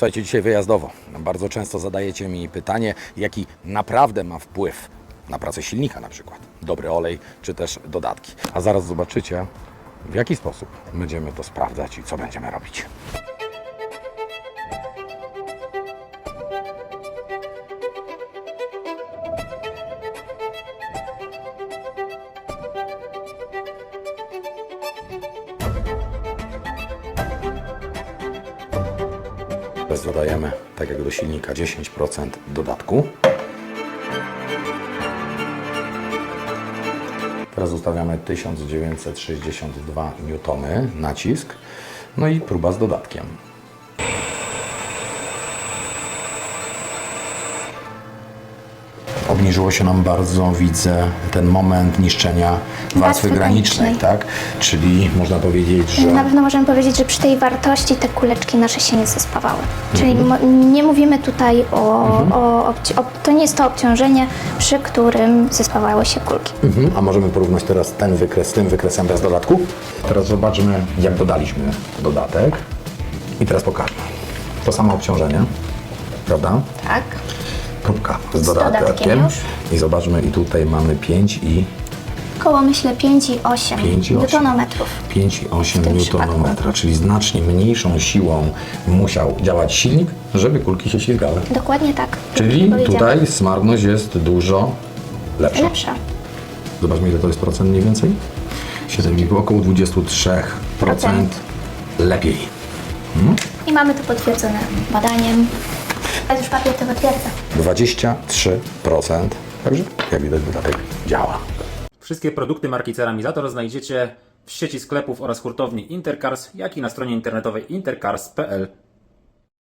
Słuchajcie, dzisiaj wyjazdowo. Bardzo często zadajecie mi pytanie, jaki naprawdę ma wpływ na pracę silnika na przykład. Dobry olej, czy też dodatki. A zaraz zobaczycie, w jaki sposób będziemy to sprawdzać i co będziemy robić. Teraz dodajemy, tak jak do silnika, 10% dodatku. Teraz ustawiamy 1962 N nacisk. No i próba z dodatkiem. Obniżyło się nam bardzo, widzę, ten moment niszczenia warstwy Warstwy granicznej, tak? Czyli można powiedzieć, że... Na pewno możemy powiedzieć, że przy tej wartości te kuleczki nasze się nie zespawały. Czyli Mhm. nie mówimy tutaj o, o, obci- o... To nie jest to obciążenie, przy którym zespawały się kulki. Mhm. A możemy porównać teraz ten wykres z tym wykresem bez dodatku? Teraz zobaczmy, jak dodaliśmy dodatek. I teraz pokażmy. To samo obciążenie, prawda? Tak. Próbka z, dodatkiem. I zobaczmy, i tutaj mamy 5 i Koło myślę 5 i 8 5 i 8. newtonometrów. 5,8 tym Nm, czyli znacznie mniejszą siłą musiał działać silnik, żeby kulki się ślizgały. Dokładnie tak. Czyli Powiedziałam. tutaj smartność jest dużo lepsza. Lepsza. Zobaczmy, ile to jest procent mniej więcej. 7,5, około 23% lepiej. I mamy to potwierdzone badaniem. A już papier to potwierdza. 23%. Także, jak widać, dodatek działa. Wszystkie produkty marki Ceramizator znajdziecie w sieci sklepów oraz hurtowni Intercars, jak i na stronie internetowej intercars.pl.